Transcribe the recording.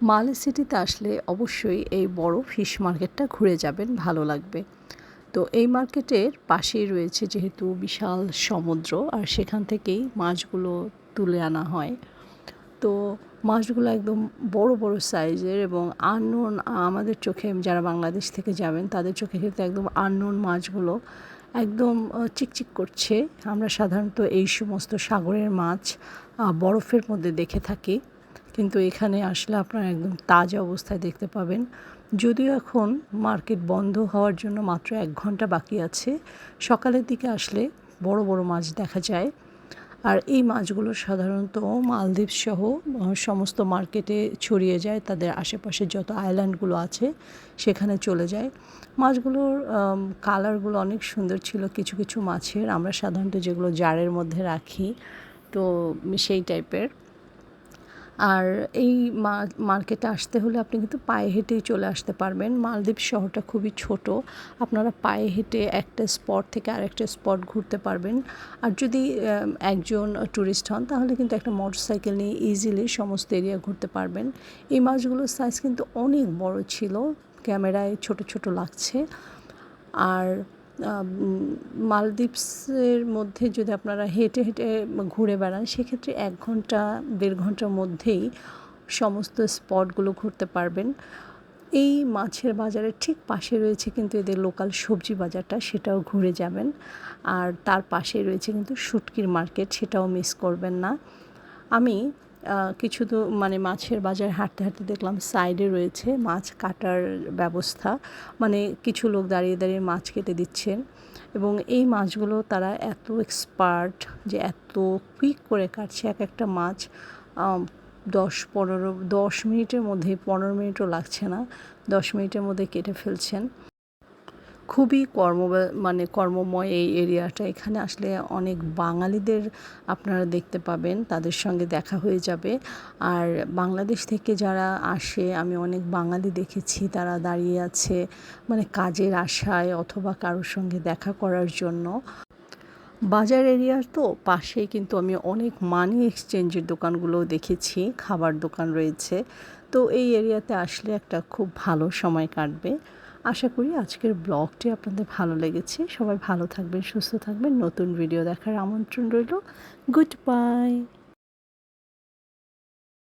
মালে সিটিতে আসলে অবশ্যই এই বড় ফিশ মার্কেটটা ঘুরে যাবেন, ভালো লাগবে। তো এই মার্কেটের পাশেই রয়েছে যেহেতু বিশাল সমুদ্র, আর সেখান থেকেই মাছগুলো তুলে আনা হয়। তো মাছগুলো একদম বড় বড় সাইজের এবং আননোন আমাদের চোখে যারা বাংলাদেশ থেকে যাবেন, তাদের চোখে কিন্তু একদম আননোন মাছগুলো একদম চিকচিক করছে। আমরা সাধারণত এই সমস্ত সাগরের মাছ বরফের মধ্যে দেখে থাকি। কিন্তু এখানে আসলে আপনারা একদম তাজা অবস্থায় দেখতে পাবেন। যদিও এখন মার্কেট বন্ধ হওয়ার জন্য মাত্র এক ঘণ্টা বাকি আছে, সকালের দিকে আসলে বড় বড় মাছ দেখা যায়। আর এই মাছগুলো সাধারণত মালদ্বীপ সহ সমস্ত মার্কেটে ছড়িয়ে যায়, তাদের আশেপাশে যত আইল্যান্ডগুলো আছে সেখানে চলে যায়। মাছগুলোর কালারগুলো অনেক সুন্দর ছিল কিছু কিছু মাছের। আমরা সাধারণত যেগুলো জারের মধ্যে রাখি, তো সেই টাইপের। আর এই মার্কেটে আসতে হলে আপনি কিন্তু পায়ে হেঁটেই চলে আসতে পারবেন। মালদ্বীপ শহরটা খুবই ছোট। আপনারা পায়ে হেঁটে একটা স্পট থেকে আরেকটা স্পট ঘুরতে পারবেন। আর যদি একজন ট্যুরিস্ট হন, তাহলে কিন্তু একটা মোটর সাইকেল নিয়ে ইজিলি সমস্ত এরিয়া ঘুরতে পারবেন। এই মাছগুলোর সাইজ কিন্তু অনেক বড় ছিল। ক্যামেরায় ছোট ছোট লাগছে। আর মালদ্বীপসের মধ্যে যদি আপনারা হেঁটে হেঁটে ঘুরে বেড়ান, সেক্ষেত্রে এক ঘণ্টা, দেড় ঘণ্টার মধ্যেই সমস্ত স্পটগুলো ঘুরতে পারবেন। এই মাছের বাজারের ঠিক পাশে রয়েছে কিন্তু এদের লোকাল সবজি বাজারটা, সেটাও ঘুরে যাবেন। আর তার পাশে রয়েছে কিন্তু শুটকির মার্কেট, সেটাও মিস করবেন না। আমি কিছু তো মানে মাছের বাজার হাঁটতে হাঁটতে দেখলাম সাইডে রয়েছে মাছ কাটার ব্যবস্থা। মানে কিছু লোক দাঁড়িয়ে দাঁড়িয়ে মাছ কেটে দিচ্ছেন এবং এই মাছগুলো তারা এত এক্সপার্ট যে এত কুইক করে কাটছে এক একটা মাছ দশ পনেরো, দশ মিনিটের মধ্যে, পনেরো মিনিটও লাগছে না, দশ মিনিটের মধ্যে কেটে ফেলছেন। খুবই কর্ম মানে কর্মময় এই এরিয়াটা। এখানে আসলে অনেক বাঙালিদের আপনারা দেখতে পাবেন, তাদের সঙ্গে দেখা হয়ে যাবে। আর বাংলাদেশ থেকে যারা আসে, আমি অনেক বাঙালি দেখেছি, তারা দাঁড়িয়ে আছে মানে কাজের আশায় অথবা কারোর সঙ্গে দেখা করার জন্য। বাজার এরিয়ার তো পাশেই, কিন্তু আমি অনেক মানি এক্সচেঞ্জের দোকানগুলোও দেখেছি, খাবার দোকান রয়েছে। তো এই এরিয়াতে আসলে একটা খুব ভালো সময় কাটবে। আশা করি আজকের ব্লগটি আপনাদের ভালো লেগেছে। সবাই ভালো থাকবেন, সুস্থ থাকবেন। নতুন ভিডিও দেখার আমন্ত্রণ রইল। Good bye